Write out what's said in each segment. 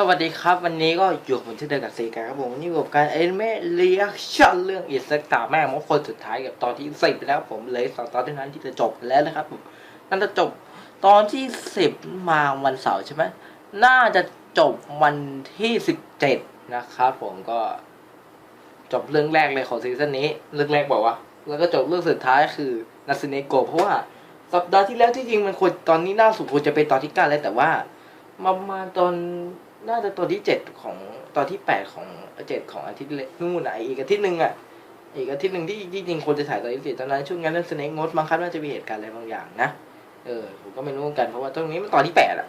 สวัสดีครับ วันนี้ก็อยู่กับผมเช่เดิมกับเซกาครับผมวันนี้อยู่กับการเอ็นเมเรียกชั่นเรื่องอิสตาแม่มงคนสุดท้ายกับตอนที่สิบแล้วผมเลยสองตอนเท่นั้นที่จะจบแล้วนะครับผมนั่นจะจบตอนที่สิบมาวันเสาร์ใช่ไหมน่าจะจบวันที่สิบเจ็ดนะครับผมก็จบเรื่องแรกเลยของซีซั่นนี้เรื่องแรกบอกว่า แล้วก็จบเรื่องสุดท้ายคือนาซิเนโกเพราะว่าสัปดาห์ที่แล้วที่จริงมันควรตอนนี้น่าสุดควรจะเป็นตอนที่เก้าแล้วแต่ว่าประมาณตอน น่าจะตอนที่เจ็ดของตอนที่แปดของเจ็ดของอาทิตย์นู่นอะอีกอาทิตย์หนึ่งอะอีกอาทิตย์หนึ่งที่จริงควรจะถ่ายตอนที่สี่ตอนนั้นช่วงนั้นเรื่องสเนกงดบางครั้งว่าจะมีเหตุการณ์อะไรบางอย่างนะเออผมก็ไม่รู้เหมือนกันเพราะว่าตรงนี้มันตอนที่แปดอะ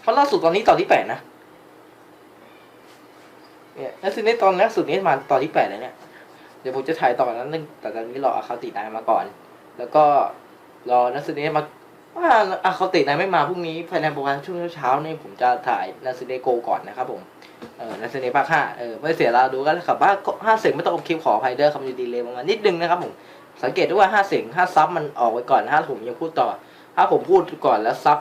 เพราะล่าสุดตอนนี้ตอนที่แปดนะเนี่ยแล้วสเนกตอนล่าสุดนี้มาตอนที่แปดแล้วเนี่ยเดี๋ยวผมจะถ่ายต่อนั้นนึงแต่ตอนนี้รออาคาตินายมาก่อน แล้วก็รอนักแสดงมา ว่าอาเขาติดนะไม่มาพรุ่งนี้ภายในประมาณช่วงเช้าๆนี่ผมจะถ่ายนาซเดโกก่อนนะครับผมเออนาซเดภาคห้าเออไม่เสียเวลาดูกันครับว่าห้าเสียงไม่ต้องอคลิปขออภัยด้วยคำดีเลยประมาณนิดนึงนะครับผมสังเกตด้วยว่าห้าเสียงห้าซับมันออกไว้ก่อนถ้าผมยังพูดต่อ ถ้าผมพูดก่อนแล้วซับ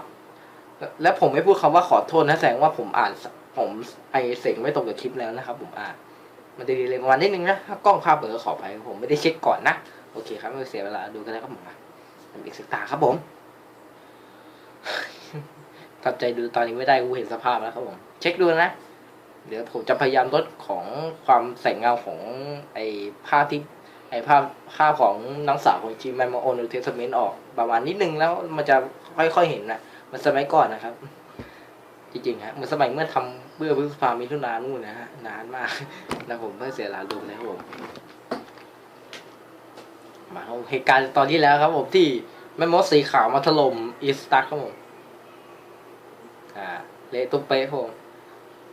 แล้วผมไม่พูดคำว่าขอโทษนะแสดงว่าผมอ่านผมไอเสียงไม่ตรงกับคลิปแล้วนะครับผมอ่านมันดีเลยประมาณนิดนึงนะถ้ากล้องภาพเบลอขออภัยผมไม่ได้เช็คก่อนนะโอเคครับไม่เสียเวลาดูกันแล้วครับผมอีกสักตาครับผม ตัดใจดูตอนนี้ไม่ได้กูเห็นสภาพแล้วครับผมเช็คดูนะ เดี๋ยวผมจะพยายามลดของความแสงเงาของไอ้ภาพที่ไอ้ภาพภาพของนางสาวของจีแมนมาโอนูเทสเมนต์ออกประมาณนิดนึงแล้วมันจะค่อยๆเห็นนะมันสมัยก่อนนะครับ จริงๆฮะมันสมัยเมื่อทำเมื่อพฤษภามิถุนานู่นนะฮะนานมากนะผมเพื่อเสียเวลาดูนะครับผมมาเอาเหตุการณ์ตอนที่แล้วครับผมที่แม่มดสีขาวมาถล่มอีสตักครับผม อ่าเละตุ้มเป๊ะผม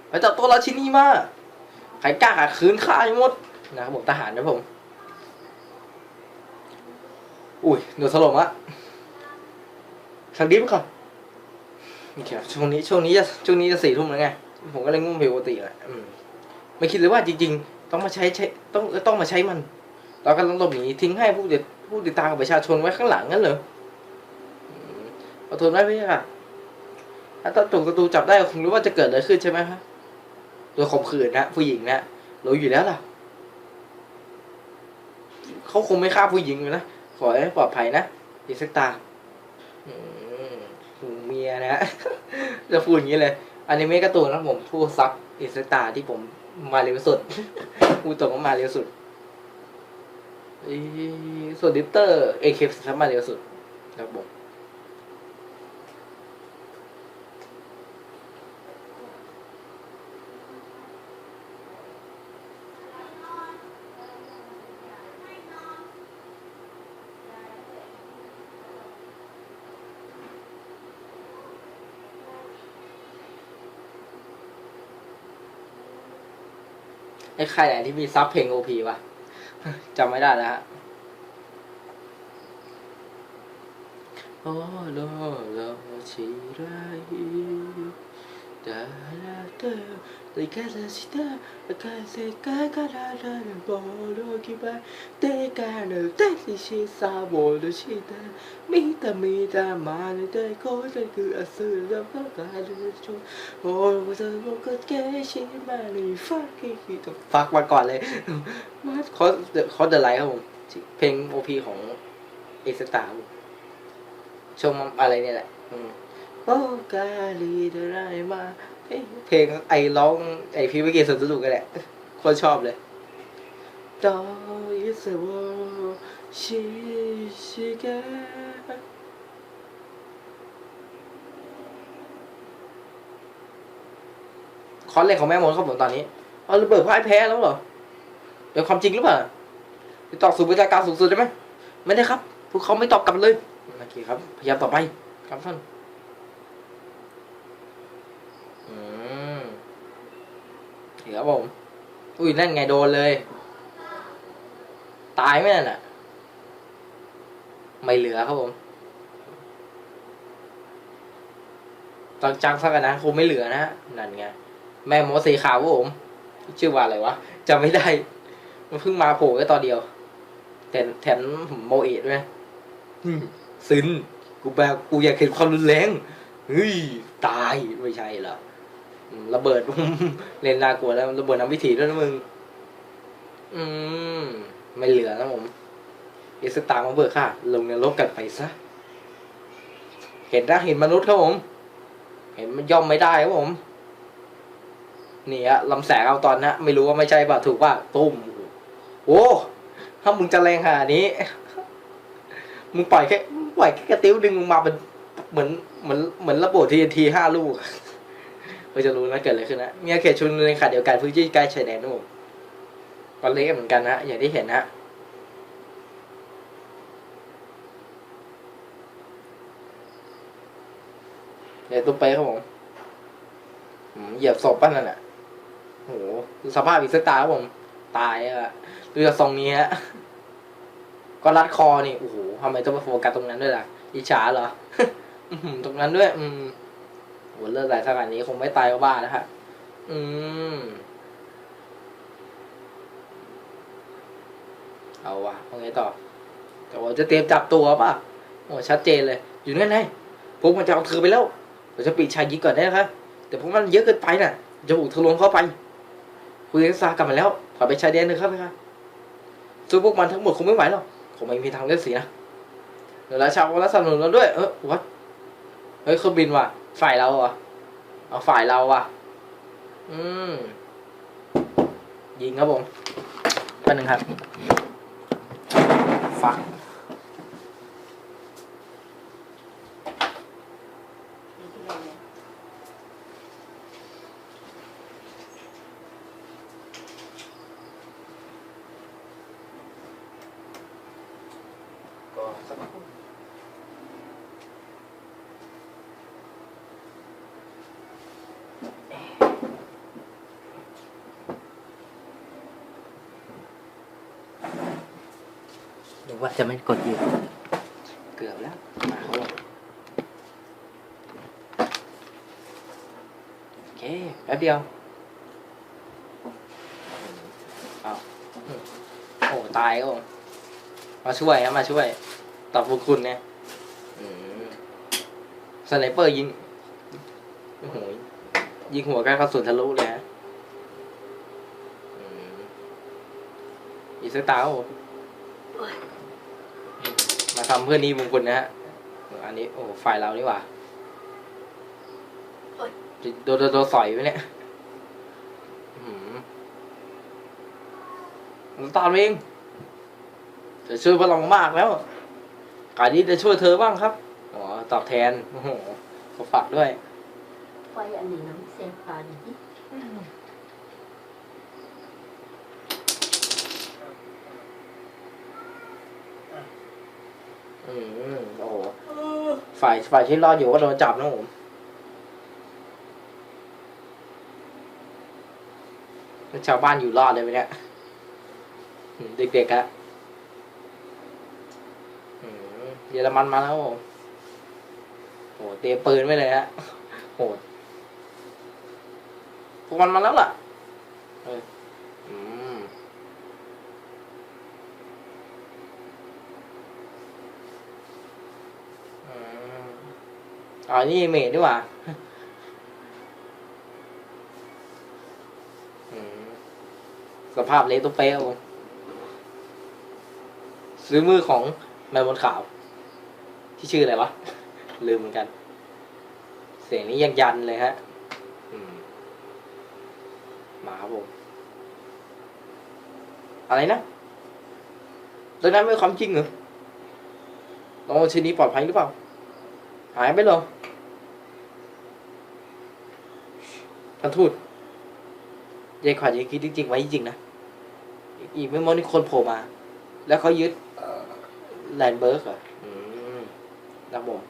ไปจับตัวราชินีมาใครกล้าขัดขืนข้าให้หมดนะครับผมทหารนะผม อุ้ยโดนถล่มละสักดิฟก่อนโอเคช่วงนี้ช่วงนี้จะช่วงนี้จะสี่ทุ่มแล้วไง ผมก็เลยง่วงผิดปกติแหละไม่คิดเลยว่าจริง ๆ ต้องมาใช้ใช้ต้องต้องมาใช้มันเรากำลังหลบหนีทิ้งให้ผู้ติดผู้ติดตามกับประชาชนไว้ข้างหลังงั้นเหรออืมขอโทษไว้พี่ค่ะ ถ้าตอนถูกประตูจับได้คงรู้ว่าจะเกิดอะไรขึ้นใช่ไหมครับโดยข่มขืนนะผู้หญิงนะรู้อยู่แล้วล่ะเขาคงไม่ฆ่าผู้หญิงอยู่นะขอให้ปลอดภัยนะอีกสักตาอืมเมียนะจะพูดอย่างนี้เลยอนิเมะการ์ตูนนะผมพูดซับอีกสักตาที่ผมมาเร็วสุดพูดตรงมาเร็วสุดส่วนดิปเตอร์เอเคสมาเร็วสุดครับผม ไอ้ใครไหนที่มีซับเพลงโอพีวะจำไม่ได้แล้วฮะโอ้โลโลชิไร ดาลาเตอริกาซาชิตากาเซกากาลาลาโบโลกิบาเตกาเนเตซิชิซาโบโลชิตามิตามิตามาเนเตโคเตคืออสุรแล้วก็กาลโชโอ้เธอบอกก็แกชิมาลีฟักกี้ฟักมาก่อนเลยมาคอสคอสเดอะไลท์ครับผมเพลงโอพีของเอสตาร์ชมอะไรเนี่ยแหละอืม โอ้กาลีเดไรมาเอ้ยเพลงไอร้องไอพีวิเกตสวนสนุกกันแหละโคนชอบเลยดอยิสโวชิชิกะคอนเล่นของแม่มดครับผมตอนนี้เอาระเบิดพ่ายแพ้แล้วเหรอเป็นความจริงหรือเปล่าติดต่อสู่บริการสูงสุดได้ไหมไม่ได้ครับพวกเขาไม่ตอบกลับเลยโอเคครับ พยายามต่อไปครับท่านอืม เดี๋ยวครับผม อุ้ยนั่นไงโดนเลย ตายไหมนั่น่ะ ไม่เหลือครับผมตอนจังสักนะคงไม่เหลือนะนั่นไงแม่หมอสีขาวครับผม ชื่อว่าอะไรวะจำไม่ได้ มันเพิ่งมาโผล่แค่ตอนเดียวแถมแถมโมเอะด้วยนะอืมซึนกูแบบกูอยากเห็นความรุนแรงเฮ้ยตายไม่ใช่หรอ ระเบิดเล่นน่ากลัวแล้วระเบิดน้ำวิถีด้วยนะมึง อืม ไม่เหลือนะผมอิสตาร์มาเบิกค่ะ ลงในรบกันไปซะ เห็นนะเห็นมนุษย์ครับผม เห็นมันย่อมไม่ได้ครับผม นี่ฮะลำแสงเอาตอนนะไม่รู้ว่าไม่ใช่ป่ะถูกป่ะตุ้มโอ้ถ้ามึงจะแรงขนาดนี้ มึงปล่อยแค่ปล่อยแค่กระติ้วดึงมึงมาเป็นเหมือนเหมือนเหมือนระเบิดทีทีห้าลูก เราจะรู้นะเกิดอะไรขึ้นนะมีอาเขตชุนในขาเดียวกันพื้นที่ใกล้ชายแดนนะผมก็เละเหมือนกันนะอย่างที่เห็นนะเดี๋ยวตุ้มไปครับผมเหยียบศพป้ะนั่นน่ะโหสภาพอีกสักตาครับผม ตายอะดูจากทรงนี้ฮะก็รัดคอนี่โอ้โหทำไมต้องมาโฟกัสตรงนั้นด้วยล่ะอิจฉาเหรออื้อหือตรงนั้นด้วย อืม โหเลือดไหลขนาดนี้คงไม่ตายก็บ้านะฮะอืม เอาวะเอาไงต่อ แต่ว่าจะเตรียมจับตัวป่ะ โอ้ชัดเจนเลย อยู่นั่นไงพวกมันจะเอาเธอไปแล้วเราจะปิดชายยิงก่อนได้ครับแต่พวกมันเยอะเกินไปน่ะ จะบุกทะลวงเข้าไป คุยกับซากลับมาแล้วขอไปชายแดนหนึ่งครับไหมครับสู้พวกมันทั้งหมดคงไม่ไหวหรอกคงไม่มีทางเลือกสินะเดี๋ยวราชาก็รับสนับสนุนเราด้วย เออวัดเฮ้ยเครื่องบินว่ะ ฝ่ายเราเหรอะเอาฝ่ายเราอะ อืม ยิงครับผมแป๊บนึงครับ ฟังก็สักครู่หรือว่า จะไม่กดยืนเกือบแล้วมาครับผมโอเคแป๊บเดียวเอาอืมโอ้ตายครับผมาช่วยครับมาช่วย ตอบบุญคุณเนี่ยสไนเปอร์ยิงโอ้โหยิงหัวกล้เขาสุนทะลุเลยฮะอืมอีสตาร์ครับผ มมาทำเพื่อนนี่มงคลนะฮะอันนี้โอ้ฝ่ายเรานี่หว่าจะโดนโดนโดนสอยไปเนี่ยอืมมันตามเองจะช่วยพลังมากแล้วการนี้จะช่วยเธอบ้างครับอ๋อตอบแทนโอ้โหเขาฝากด้วยไฟอันนี้น้ำเสียงฟ้าดี อืมโอ้โห ฝ่ายฝ่ายที่รอดอยู่ก็โดนจับนะผมชาวบ้านอยู่รอดเลยไหมเนี่ยเด็กๆอะเยอรมันมาแล้วผมโอ้โหเตรียมปืนไว้เลยฮะโหดพวกมันมาแล้วล่ะเออม อืม อ๋อนี่เมดด้วยว่ะสภาพเละตุ้เป๊ะซื้อมือของแมวบนขาว ที่ชื่ออะไรวะ ลืมเหมือนกัน เสียงนี้ยังยันเลยฮะอืมาผม อะไรนะเรื่องนั้นไม่ความจริงเหรอน้องชนีปลอดภัยหรือเปล่า หายไปเหรอ ท่านทูตยายขวัญยังคิดจริงๆไว้จริงๆนะอีกไม่มอนี่คนโผล่มา แล้วเขายึดแลนเบิร์กเหรออืมนะผม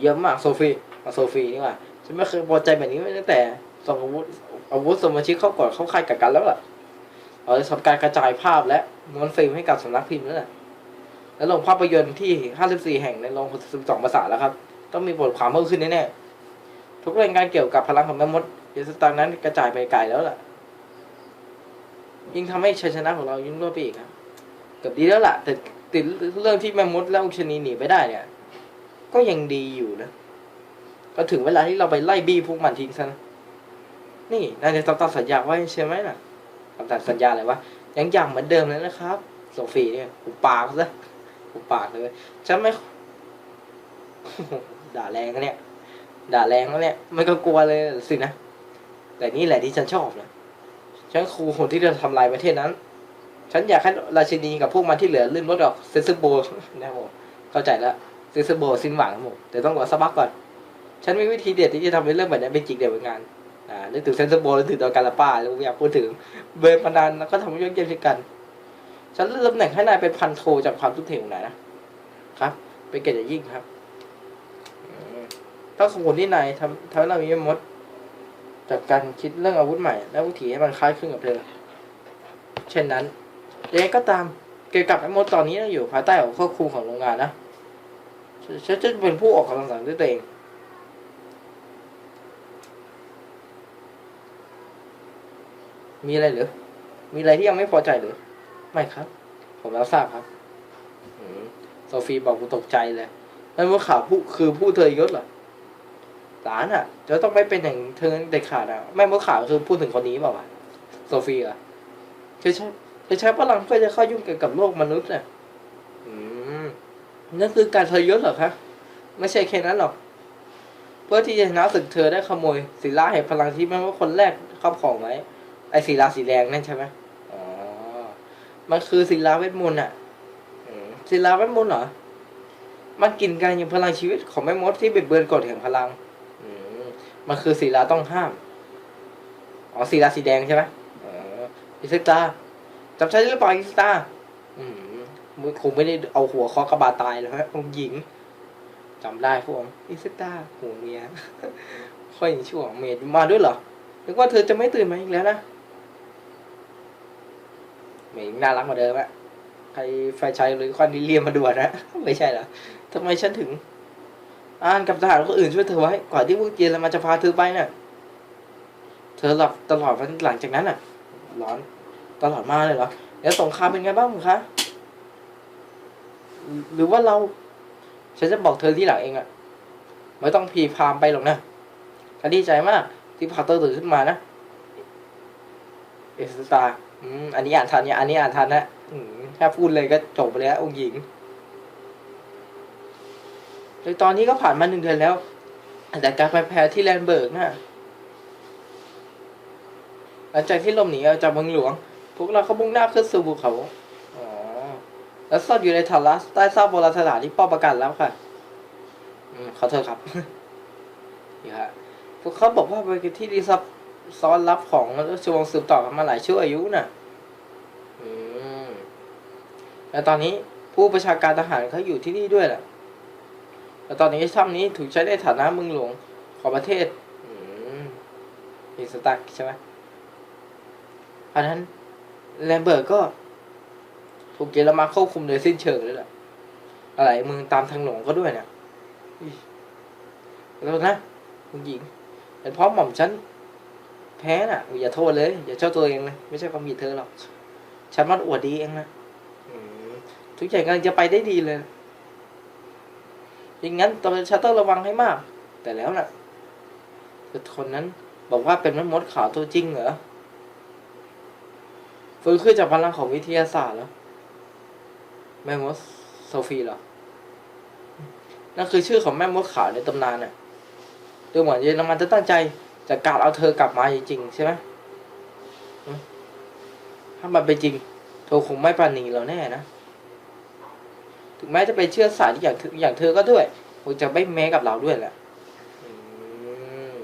เยอะมากโซฟีมาโซฟีนี่ว่าฉันไม่เคยพอใจแบบนี้มาตั้งแต่ส่งอาวุธอาวุธสมาชิกเข้าก่อนเข้าค่ายกับกันแล้วล่ะเราจะทำการกระจายภาพและม้วนฟิล์มให้กับสำนักพิมพ์นั่นแหละและโรงภาพยนตร์ที่ 54 แห่งในโรง 12 ภาษาแล้วครับ ต้องมีบทความเพิ่มขึ้นแน่ๆ ทุกรายงานเกี่ยวกับพลังของแม่มดเดสตางนั้นกระจายไปไกลแล้วล่ะ ยิ่งทำให้ชัยชนะของเรายิ่งรวดไปอีกครับเกือบดีแล้วล่ะ แต่ติดเรื่องที่แม่มดและอุชนีหนีไปได้เนี่ย ก็ยังดีอยู่นะ ก็ถึงเวลาที่เราไปไล่บี้พวกมันทิ้งซะนะนี่นายจะทำตามสัญญาไว้ใช่ไหมน่ะทำตามสัญญาอะไรวะยังอย้ำเหมือนเดิมเลยนะครับโซฟีเนี่ยหุบปากซะหุบปากเลยฉันไม่ด่าแรงนะเนี่ย ด่าแรงแล้วเนี่ยไม่ก็กลัวเลยสินะ แต่นี่แหละที่ฉันชอบนะฉันครูคนที่จะทำลายประเทศนั้น ฉันอยากให้ราชินีกับพวกมันที่เหลือลื่นรถออกเซนซึโบนะผมเข้าใจแล้วเซนซึโบสิ้นหวังผมแต่ต้องรอสักพักก่อน ฉันมีวิธีเด็ดที่จะทำให้เรื่องแบบนี้เป็นจริงเดี๋ยวเป็นงานอ่านึกถึงเซนซึโบนึกถึงตอนการละป้าแล้วอยากพูดถึงเบอร์พนันแล้วก็ทำให้ยอดเยี่ยมเช่นกัน ฉันเลื่อนตำแหน่งให้นายเป็นพันโทจากความทุ่มเทของนายนะครับ เป็นเกียรติอย่างยิ่งครับ ต้องขอบคุณที่นายทำทำให้เรามีมดจากการคิดเรื่องอาวุธใหม่ และวิถีให้มันคล้ายคลึงกับเธอเช่นนั้นยังไงก็ตามเกี่ยวกับไอ้มดตอนนี้อยู่ภายใต้ของควบคุมของโรงงานนะฉันจะเป็นผู้ออกคำสั่งด้วยตัวเองมีอะไรหรือ มีอะไรที่ยังไม่พอใจหรือ ไม่ครับ ผมรับทราบครับโซฟีบอกกูตกใจเลยนั่นว่าข่าวผู้คือผู้เธอยศเหรอ หลานอะจะต้องไม่เป็นอย่างเธอเด็ดขาดอะไม่มื่อข่าวคือพูดถึงคนนี้เปล่าวะโซฟีอะเธอใช้เธอใช้พลังเพื่อจะเข้ายุ่งเกี่ยวกับโลกมนุษย์น่ะอืมนั่นคือการทรยศเหรอคะไม่ใช่แค่นั้นหรอกเพื่อที่จะชนะศึกเธอได้ขโมยศิลาแห่งพลังที่แม้ว่าคนแรกครอบครองไว้ไอศิลาสีแดงนั่นใช่ไหมอ๋อมันคือศิลาเวทมนต์อะศิลาเวทมนต์เหรอมันกินการยังพลังชีวิตของแม่มดที่เบิดเบือนกฎแห่งพลัง มันคือศิลาต้องห้าม อ๋อศิลาสีแดงใช่ไหมอ๋ออิสตาจำใช่หรือเปล่าอิสตาอืมคงไม่ได้เอาหัวคอกระบาตายแล้วฮะองหญิงจำได้พวกอิสตาหัวเมียค่อยชั่วเมดมาด้วยเหรอนึกว่าเธอจะไม่ตื่นมาอีกแล้วนะเม่งน่ารักกว่าเดิมอะใครไฟชัยหรือควันดิเลียมมาด่วนนะไม่ใช่เหรอทำไมฉันถึง อ่านกับทหารคนอื่นช่วยเธอไว้ ก่อนที่พวกเจรมันจะพาเธอไปน่ะ เธอหลับตลอดวันหลังจากนั้นน่ะ ร้อนตลอดมาเลยเหรอ แล้วสงครามเป็นไงบ้างคะ หรือว่าเรา ฉันจะบอกเธอที่หลังเองอะไม่ต้องพีพามไปหรอกนะฉันดีใจมาก ที่พาเตอร์ตื่นขึ้นมานะ เอสตาอืมอันนี้อ่านทันเนี่ยอันนี้อ่านทันนะอืมแค่พูดเลยก็จบไปแล้วองค์หญิง ในตอนนี้ก็ผ่านมาหนึ่งเดือนแล้ว แต่การไปแพ้ที่แลนเบิร์กนะหลังจากที่ลบหนีออกจากเมืองหลวง พวกเราก็มุ่งหน้าขึ้นสู่ภูเขาอ๋อแล้วซ่อนอยู่ในทารัสใต้ซากโบราณสถานที่ป้อประกันแล้วค่ะอืมขอโทษครับนี่ฮะพวกเขาบอกว่าเป็นที่รีซับซ้อนลับของราชวงศ์สืบต่อกันมาหลายชั่วอายุน่ะอืมแล้วตอนนี้ผู้ประชาการทหารเขาอยู่ที่นี่ด้วยแหละ แล้วตอนนี้ถ้ำนี้ถูกใช้ในฐานะเมืองหลวงของประเทศอืมอิสตักใช่ไหมอันนั้นแลมเบิร์กก็ถูกเยอรมันควบคุมโดยสิ้นเชิงเลยแหละอะไรเมืองตามทางหลวงก็ด้วยเนี่ยแล้วนะคุณหญิงเป็นเพราะหม่อมฉันแพ้น่ะ อย่าโทษเลย อย่าเจ้าตัวเองเลยไม่ใช่ความผิดเธอหรอก ฉันมันอวดดีเองนะทุกอย่างกำลังจะไปได้ดีเลย อย่างงั้นตอนฉันต้องระวังให้มาก แต่แล้วน่ะคนนั้นบอกว่าเป็นแม่มดขาวตัวจริงเหรอฟื้นขึ้นจากพลังของวิทยาศาสตร์แล้วแม่มดโซฟีเหรอ นั่นคือชื่อของแม่มดขาวในตำนานน่ะดูเหมือนเยอรมันจะตั้งใจจากการเอาเธอกลับมาจริงๆใช่ไหมถ้ามันเป็นจริงเธอคงไม่ปาณีเราแน่นะ ถึงแม้จะเป็นเชื้อสายอย่างเธออย่างเธอก็ด้วยคงจะไม่แม้กับเราด้วยแหละอืม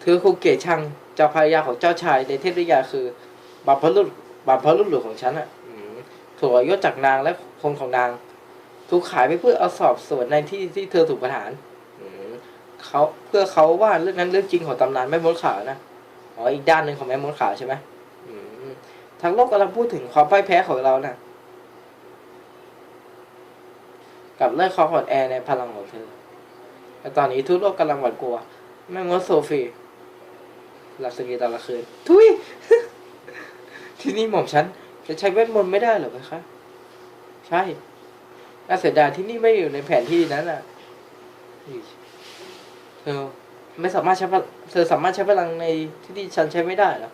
เธอคงเกลียดชังเจ้าภรรยาของเจ้าชายในเทพนิยายคือบาปพลุษบาปพลุษหลวงของฉันอะอืมถูกยศจากนางและคนของนาง ถูกขายไปเพื่อเอาสอบสวนในที่ที่เธอถูกประหารอืมเขาเพื่อเขาว่าเรื่องนั้นเรื่องจริงของตำนานแม่มดขาวนะอ๋ออีกด้านหนึ่งของแม่มดขาวใช่ไหมอืมทั้งโลกกำลังพูดถึงความพ่ายแพ้ของเรานะ่ะ กับเรื่องความอ่อนแอในพลังของเธอแต่ตอนนี้ทุกโลกกำลังหวาดกลัว แม่มดโซฟีหลับสกีตอนละคืน ทุยที่นี่หม่อมฉัน จะใช้เวทมนต์ไม่ได้หรอคะ ใช่น่าเสียดายที่นี่ไม่อยู่ในแผนที่นั้นอะเธอไม่สามารถใช้เธอสามารถใช้พลังในที่ที่ฉันใช้ไม่ได้หรอ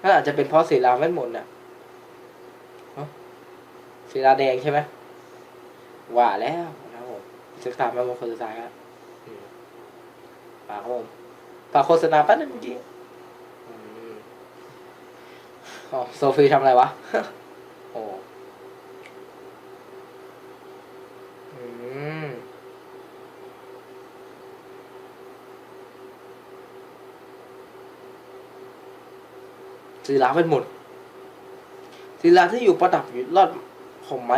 นั่นอาจจะเป็นเพราะศิลาเวทมนต์น่ะเอ้าศิลาแดงใช่ไหม ว่าแล้วนะครับผมศึกษามมงคลสุดท้ายครับฝากผมฝากโฆษณาแป๊บนึงเมื่อกี้อ๋อโซฟีทำอะไรวะ โอ้ศิลาเป็นหมดศิลาที่อยู่ประดับอยู่รอดของไม้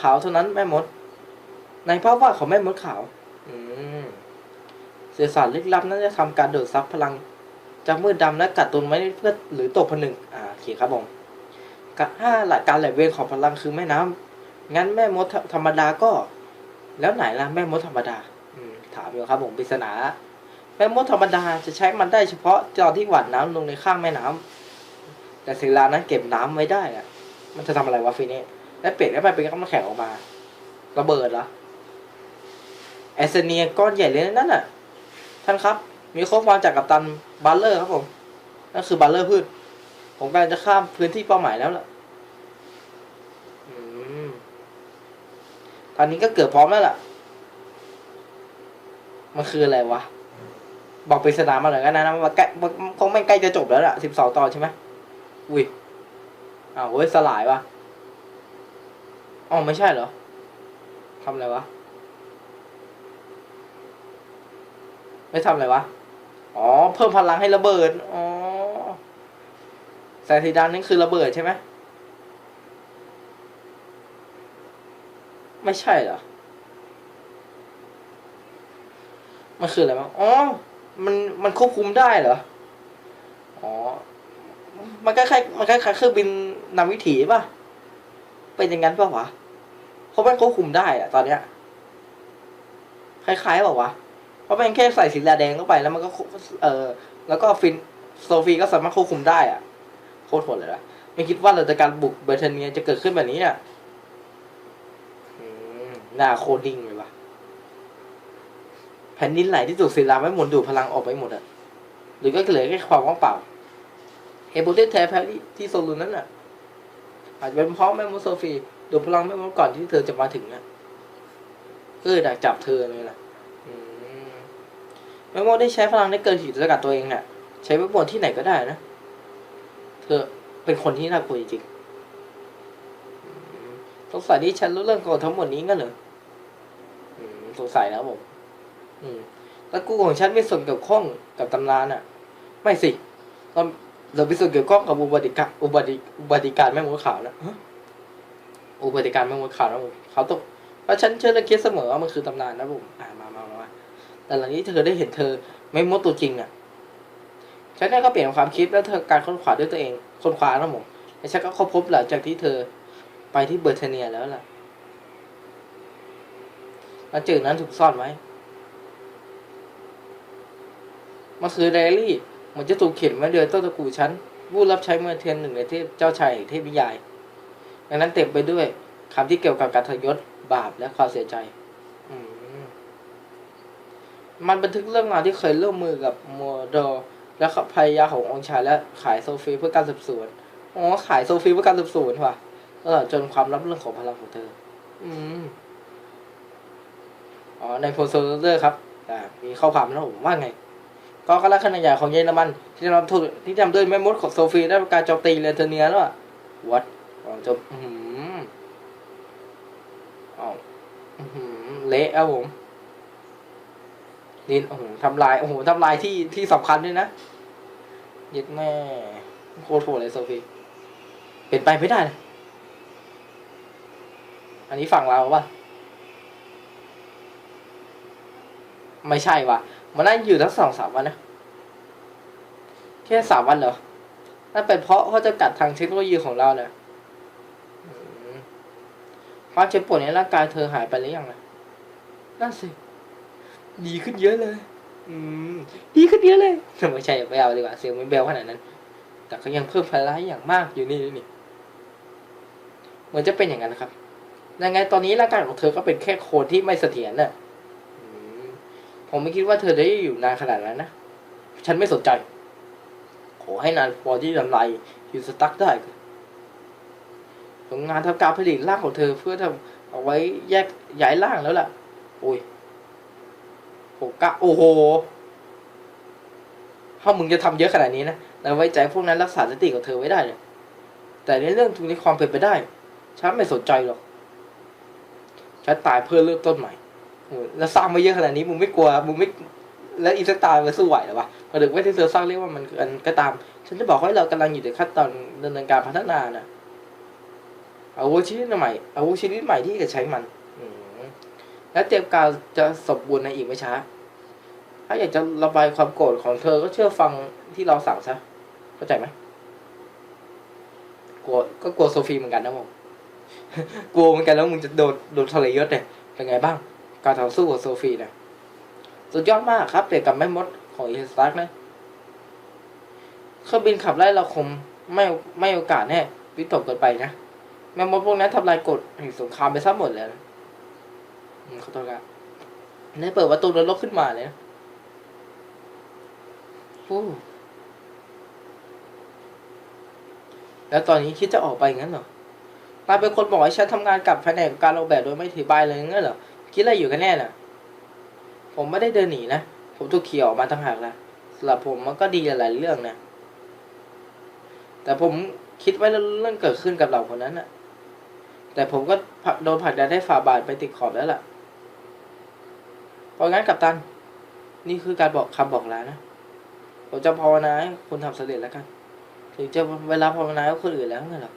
ขาเท่านั้นแม่มด ในภาพวาดของแม่มดขาวอืมเสือสารลึกลับนั้นจะทำการดูดซับพลังจากมืดดำและกัดตุนไว้เพื่อหรือตกผนึกอ่าโอเคครับผมกะถ้าหลักการไหลเวียนของพลังคือแม่น้ำงั้นแม่มดธรรมดาก็ แล้วไหนล่ะแม่มดธรรมดาอืมถามอยู่ครับผมปริศนา แม่มดธรรมดาจะใช้มันได้เฉพาะตอนที่หว่านน้ำลงในข้างแม่น้ำแต่ศิลานั้นเก็บน้ำไว้ได้อะมันจะทำอะไรวะฟีนี่แล้วเปลี่ยนให้มันเป็นน้ำแข็งออกมาระเบิดเหรอ แอสเซเนียก้อนใหญ่เลยนั่นน่ะ ท่านครับ มีข้อความจากกัปตันบัลเลอร์ครับผมนั่นคือบัลเลอร์พืช ผมกำลังจะข้ามพื้นที่เป้าหมายแล้วล่ะตอนนี้ก็เกือบพร้อมแล้วล่ะ มันคืออะไรวะ บอกปริศนามาหน่อยกันนะนะว่าใกล้คงไม่ใกล้จะจบแล้วล่ะสิบสองตอนใช่ไหมอุ้ยอ้าวเว้ยสลายวะอ๋อไม่ใช่เหรอทำอะไรวะ ไม่ทำอะไรวะ อ๋อ เพิ่มพลังให้ระเบิด อ๋อแสงสีดำนั่นคือระเบิดใช่ไหม ไม่ใช่เหรอ มันคืออะไรวะอ๋อ มัน มันควบคุมได้เหรอ อ๋อ มันคล้ายๆมันคล้ายๆเครื่องบินนำวิถีป่ะ เป็นอย่างนั้นป่ะวะเพราะมันควบคุมได้อะตอนเนี้ย คล้ายๆป่ะวะ เพราะมันแค่ใส่สีแดงเข้าไปแล้วมันก็เออแล้วก็ฟินโซฟีก็สามารถควบคุมได้อะโคตรโหดเลยนะไม่คิดว่าเราจะการบุกเบอร์เทเนียจะเกิดขึ้นแบบนี้อะหน้าโคดดิ้งเลยวะแผ่นดินไหลที่ถูกศิลาไม่หมุนดูดพลังออกไปหมดอะหรือก็เหลือแค่ความว่างเปล่าเฮโบเทสแท้แพ้ที่โซลูนนั้นน่ะ อาจจะเป็นเพราะแม่มดโซฟีดูดพลังแม่มดก่อนที่เธอจะมาถึงนะก็เลยดักจับเธอเลยล่ะ แม่มได้ใช้พลังได้เกินขีดจำกัดตัวเองน่ะใช้เวทมนที่ไหนก็ได้นะ เธอเป็นคนที่น่ากลัวจริงสงสัยที่ฉันรู้เรื่องของทั้งหมดนี้งั้นเหรอสงสัยแล้วผมแล้วกูของฉันมีส่วนเกี่ยวข้องกับตำนานอะ ไม่สิก็เรามีส่วนเกี่ยวข้องกับอุบัติการอุบัติอุบัติการแม่มดขาวนะอุบัติการแม่มดขาวนะผมเขาต้องเพราะฉันเชื่อและคิดเสมอว่ามันคือตำนานนะผมอ่ามามามามา แต่หลังนี้เธอได้เห็นเธอไม่มดตัวจริงอะฉันก็เปลี่ยนความคิดแล้วเธอการค้นขวาด้วยตัวเองค้นคว้านะผมและฉันก็ค้นพบหลังจากที่เธอไปที่เบอร์เทเนียแล้วล่ะแล้วจืดนั้นถูกซ่อนไว้มันคือไดอารี่มันจะถูกเขียนไว้โดยต้นตระกูฉันผู้รับใช้เมื่อเทียนหนึ่งในเทพเจ้าชายเทพนิยายดังนั้นเต็มไปด้วยคำที่เกี่ยวกับการทรยศบาปและความเสียใจ มันบันทึกเรื่องราวที่เคยร่วมมือกับโมโดและภรรยาขององค์ชายและขายโซฟีเพื่อการสืบสวนอ๋อขายโซฟีเพื่อการสืบสวนว่ะตลอดจนความลับเรื่องของพลังของเธอ อืมอ๋อในโพสเตอร์ครับอ่ามีข้อความนะผมว่าไงก็กำลังขนาดใหญ่ของเยอรมัน ที่ทำถูกที่ทำด้วยแม่มดของโซฟีได้ประการโจมตีเลเทเนียแล้วอะวัดอ๋อจบอือหืออ๋ออื้อหือเละครับผม นี่โอ้โหทำลาย โอ้โหทำลายที่ที่สำคัญด้วยนะยึดแม่โคตรโหดเลยโซฟีเป็นไปไม่ได้นะอันนี้ฝั่งเราปะไม่ใช่วะมันน่าอยู่ทั้งสองสามวันนะแค่สามวันเหรอนั่นเป็นเพราะเขาจะกัดทางเทคโนโลยีของเราเนี่ยความเจ็บปวดในร่างกายเธอหายไปหรือยังนะนั่นสิ ดีขึ้นเยอะเลย อืม ดีขึ้นเยอะเลยไม่ใช่ไม่เอาดีกว่าเสียงไม่เบลขนาดนั้น แต่ก็ยังเพิ่มพลังอย่างมากอยู่นี่นี่เหมือนจะเป็นอย่างนั้นนะครับยังไงตอนนี้ร่างกายของเธอก็เป็นแค่โคนที่ไม่เสถียรน่ะอืมผมไม่คิดว่าเธอจะได้อยู่นานขนาดนั้นนะ ฉันไม่สนใจ ขอให้นานพอที่จะทำลายยูสตั๊กได้โรงงานทำการผลิตร่างของเธอเพื่อทำเอาไว้แยกย้ายร่างแล้วล่ะ โอ้ยโหกะโอ้โหถ้ามึงจะทำเยอะขนาดนี้นะแล้วไว้ใจพวกนั้นรักษาสติของเธอไว้ได้เลยแต่ในเรื่องทุกนี้ความเป็นไปได้ ฉันไม่สนใจหรอก ฉันตายเพื่อเริ่มต้นใหม่ แล้วสร้างมาเยอะขนาดนี้มึงไม่กลัว มึงไม่ แล้วอีสตาร์มันสู้ไหวหรอวะพอถึงว่าที่เธอสร้างเรียกว่ามันกินก็ตาม ฉันจะบอกให้เรากำลังอยู่ในขั้นตอนดำเนินการพัฒนานะอาวุธชนิดใหม่อาวุธชนิดใหม่ที่จะใช้มัน และเตรียมการจะสมบูรณ์ในอีกไม่ช้า ถ้าอยากจะระบายความโกรธของเธอก็เชื่อฟังที่เราสั่งซะ เข้าใจไหมกลัวก็กลัวโซฟีเหมือนกันนะผมกลัวเหมือนกันแล้วมึงจะโดนโดนทรยศเนี่ยเป็นไงบ้าง การต่อสู้กับโซฟีเนี่ยสุดยอดมากครับเปรียบกับแม่มดของอีสตาร์กนะเครื่องบินขับไล่เราคงไม่ไม่โอกาสแน่วิตกเกินไปนะ แม่มดพวกนั้นทำลายกฎแห่งสงครามไปซะหมดแล้วนะ ขอโทษครับได้เปิดประตูนรกขึ้นมาเลยนะโอ้แล้วตอนนี้คิดจะออกไปงั้นเหรอนายเป็นคนบอกให้ฉันทำงานกับแผนกการออกแบบโดยไม่ถือใบเลยงั้นเหรอ คิดอะไรอยู่กันแน่น่ะ ผมไม่ได้เดินหนีนะ ผมถูกเขี่ยวออกมาทั้งหากนะสำหรับผมมันก็ดีหลายๆเรื่องนะ แต่ผมคิดไว้แล้วเรื่องเกิดขึ้นกับเราคนนั้นน่ะแต่ผมก็ผลักโดนผลักดันได้ฝ่าบาทไปติดขอบแล้วล่ะ เพราะงั้นกับตัน นี่คือการบอกคำบอกลานะผมจะภาวนาให้คุณทำสำเร็จแล้วกัน ถึงจะเวลาภาวนาคนอื่นแล้วนั่นหรอ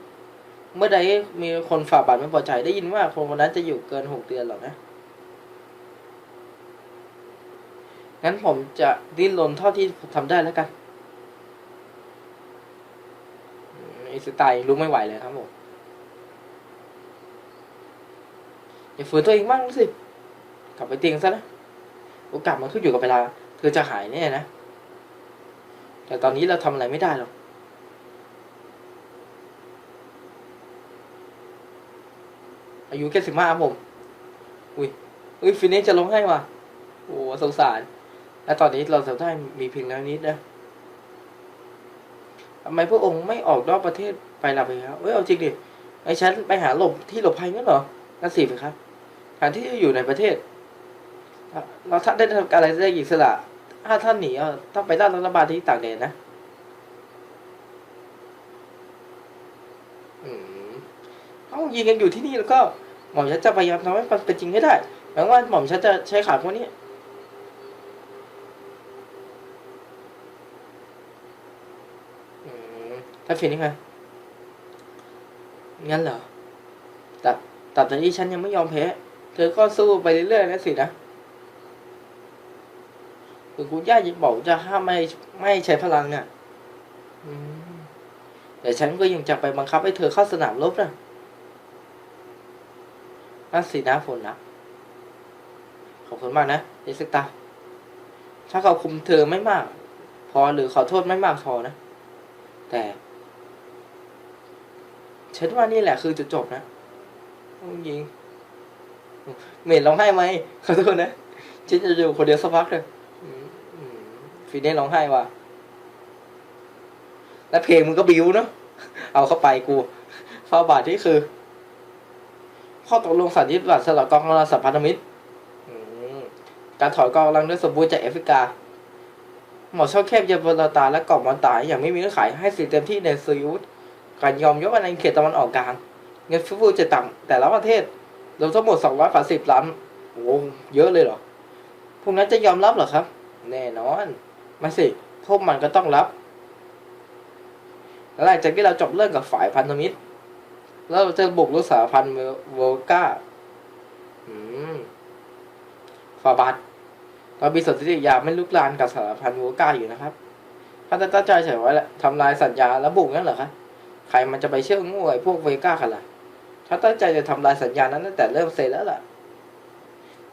เมื่อใดมีคนฝ่าบาทไม่พอใจได้ยินว่าคนคนนั้นจะอยู่เกินหกเดือนหรอกนะงั้นผมจะดิ้นรนเท่าที่ทำได้แล้วกันอืมไอสไตล์ลุกไม่ไหวเลยครับผมอย่าฝืนตัวเองบ้างสิ กลับไปเตียงซะนะ โอกาสมันขึ้นอยู่กับเวลา เธอจะหายแน่นะ แต่ตอนนี้เราทำอะไรไม่ได้หรอกอายุแค่สิบห้าผม อุ้ยอุ้ยฟินเนจะร้องไห้ว่ะ โอ้สงสาร และตอนนี้เราจะได้มีเพียงแล้วนิดนะทำไมพระองค์ไม่ออกนอกประเทศไปล่ะไปครับเอ้ยเอาจริงดิไอ้ฉันไปหาหลบที่หลบภัยงั้นเหรอนั่นสิไปครับแทนที่จะอยู่ในประเทศ เราท่านได้ทำอะไรได้อิสระ ถ้าท่านหนีอะต้องไปด้านรัฐบาลที่ต่างแดนนะอืมเอายิงกันอยู่ที่นี่แล้วก็หม่อมฉันจะพยายามทำให้มันเป็นจริงให้ได้หมายว่าหม่อมฉันจะใช้ขาพวกนี้อืมถ้าฟินนี่ไงงั้นเหรอแต่แต่ตอนนี้ฉันยังไม่ยอมแพ้ เธอก็สู้ไปเรื่อยๆนะสินะ คือคุณย่าจะบอกจะห้ามไม่ไม่ใช้พลังเนี่ยแต่ฉันก็ยังจะไปบังคับให้เธอเข้าสนามรบนะนั่นสินะฝนนะขอบคุณมากนะเอสตาถ้าเขาคุมเธอไม่มาก พอหรือขอโทษไม่มากพอนะ แต่ฉันว่านี่แหละคือจุดจบนะยิงเมนร้องไห้ไหมขอโทษนะฉันจะอยู่คนเดียวสักพักเลย มฟีเน่ร้องไห้ว่ะแล้วเพลงมึงก็บิวเนาะเอาเข้าไปกูฟ้าบาทที่คือ ข้อตกลงสันติบัตรสลับกองกำลังสัมพันธมิตรการถอยกองกำลังด้วยสมบูรณ์จากแอฟริกา หมอชองแคบเยาบลตาและเกาะมอนตายอย่างไม่มีเงื่อนไขให้สิทธิเต็มที่ในซีอุสการยอมยกในเขตตะวันออกกลาง เงินฟื้นฟูจะต่ำแต่ละประเทศรวมทั้งหมด280ล้านโอ้โหเยอะเลยเหรอพวกนั้นจะยอมรับเหรอครับ แน่นอน ไม่สิพวกมันก็ต้องรับหลังจากที่เราจบเรื่องกับฝ่ายพันธมิตร แล้วเราจะบุกรุกสหพันธ์เวลกาอืมฟาบัตเรามีสนธิยาไม่ลุกลานกับสหพันธ์เวลกาอยู่นะครับท่านตั้งใจเฉยไว้แหละทำลายสัญญาแล้วบุกงั้นเหรอครับใครมันจะไปเชื่องูไอ้พวกเวก้ากันล่ะฉันตั้งใจจะทำลายสัญญานั้นตั้งแต่เริ่มเซ็นแล้วล่ะ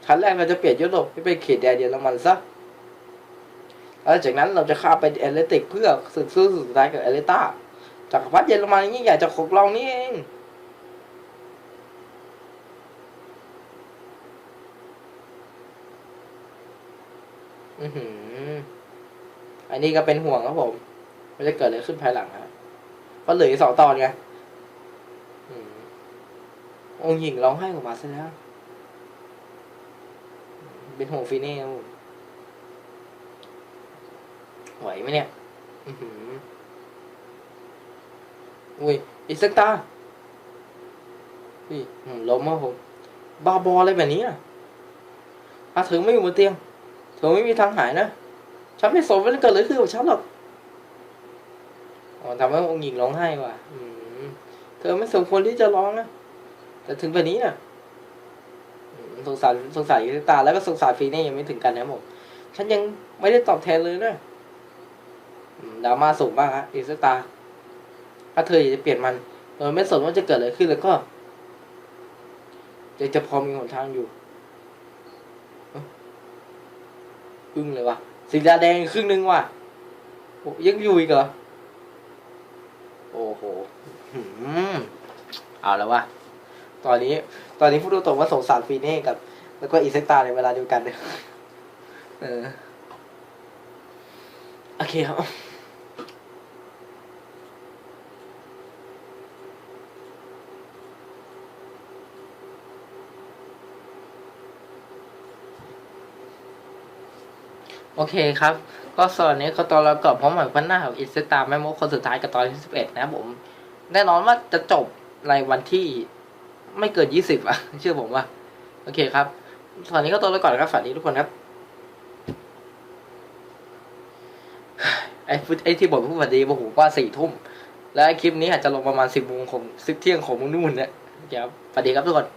ชั้นแรกเราจะเปลี่ยนยุโรปให้เป็นเขตแดนเยอรมันซะ แล้วจากนั้นเราจะข้ามไปแอตแลนติกเพื่อศึกสู้สุดท้ายกับแอตแลนตาจักพรรดิเยอรมันยิ่งใหญ่จากของเรานี่เองอือหือ อันนี้ก็เป็นห่วงครับผมว่าจะเกิดอะไรขึ้นภายหลังฮะเพราะเหลืออีกสองตอนไงองค์หญิงร้องไห้ออกมาซะแล้ว เป็นห่วงฟีเน่ครับผม ไหวไหมเนี่ย อือหืออุ้ย อีกสักตาอุ้ยล้มครับผมบาบออะไรแบบนี้อะอาถึงไม่อยู่บนเตียงเธอไม่มีทางหายนะ ฉันไม่สนว่าจะเกิดอะไรขึ้นกับฉันหรอกอ๋อทำให้องค์หญิงร้องไห้ว่ะเธอไม่สมควรที่จะร้องนะ แต่ถึงแบบนี้น่ะ สงสารสงสารยูตาแล้วก็สงสารฟีเน่ยังไม่ถึงกันนะผม ฉันยังไม่ได้ตอบแทนเลยนะ ดราม่าสูงมากฮะอีสตาถ้าเธออยากจะเปลี่ยนมันโดยไม่สนว่าจะเกิดอะไรขึ้นแล้วก็จะจะพอมีหนทางอยู่อึ้งเลยวะสีดาแดงครึ่งหนึงว่ะยังอยู่อีกเหรอโอ้โหเอาแล้วว่ะตอนนี้ ตอนนี้พูดตรงว่าสงสารฟีเน่กับ แล้วก็อีเซตาในเวลาเดียวกันเลยเออโอเคครับ โอเคครับ ก็ส่วนนี้ก็ตอนเรากลับพร้อมกับพันหน้าของอิสตาแม่มคนสุดท้ายกับตอนที่สิบเอ็ดนะผม แน่นอนว่าจะจบในวันที่ไม่เกินยี่สิบอะเชื่อผมว่า โอเคครับตอนนี้ก็ตัวเราก่อนครับฝันดีทุกคนครับไอ้ฟุตไอ้ที่บอกพูดฝันดีบอกผมว่าสี่ทุ่ม แล้วคลิปนี้อาจจะลงประมาณสิบโมงของสิบเที่ยงของนู่นเนี่ยเดี๋ยวฝันดีครับทุกคน